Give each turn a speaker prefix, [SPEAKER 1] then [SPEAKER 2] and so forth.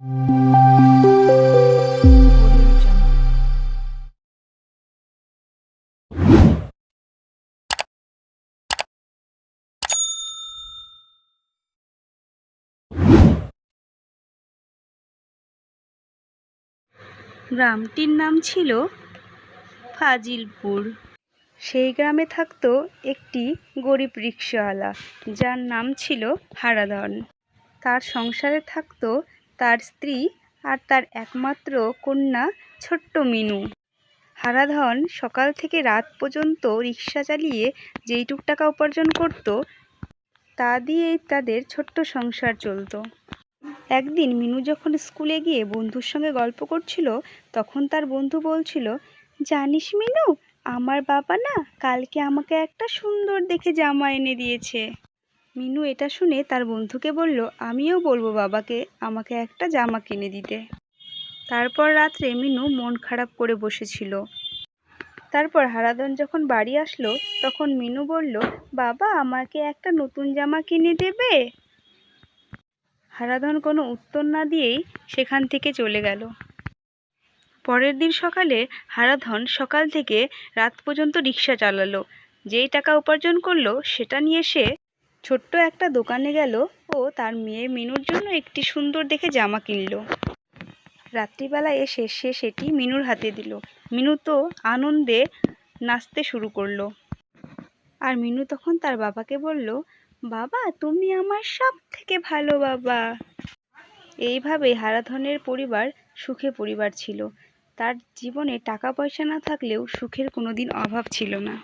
[SPEAKER 1] গ্রামটির নাম ছিল ফাজিলপুর। সেই গ্রামে থাকত একটি গরিব রিক্সাওয়ালা, যার নাম ছিল হারাধন। তার সংসারে থাকত তার স্ত্রী আর তার একমাত্র কন্যা ছোট্ট মিনু। হারাধন সকাল থেকে রাত পর্যন্ত রিক্সা চালিয়ে যেইটুক টাকা উপার্জন করতো, তা দিয়েই তাদের ছোট্ট সংসার চলতো। একদিন মিনু যখন স্কুলে গিয়ে বন্ধুর সঙ্গে গল্প করছিল, তখন তার বন্ধু বলছিল, জানিস মিনু, আমার বাবা না কালকে আমাকে একটা সুন্দর দেখে জামা এনে দিয়েছে। মিনু এটা শুনে তার বন্ধুকে বলল, আমিও বলব বাবাকে আমাকে একটা জামা কিনে দিতে। তারপর রাত্রে মিনু মন খারাপ করে বসেছিল। তারপর হারাধন যখন বাড়ি আসলো, তখন মিনু বলল, বাবা, আমাকে একটা নতুন জামা কিনে দেবে? হারাধন কোনো উত্তর না দিয়েই সেখান থেকে চলে গেল। পরের দিন সকালে হারাধন সকাল থেকে রাত পর্যন্ত রিক্সা চালালো। যেই টাকা উপার্জন করল, সেটা নিয়ে সে ছোট্ট একটা দোকানে গেল ও তার মেয়ে মিনুর জন্য একটি সুন্দর দেখে জামা কিনলো। রাত্রিবেলা এসে সে সেটি মিনুর হাতে দিল। মিনু তো আনন্দে নাচতে শুরু করল। আর মিনু তখন তার বাবাকে বলল, বাবা, তুমি আমার সব থেকে ভালো বাবা। এইভাবে হারাধনের পরিবার সুখে পরিবার ছিল। তার জীবনে টাকা পয়সা না থাকলেও সুখের কোনো দিন অভাব ছিল না।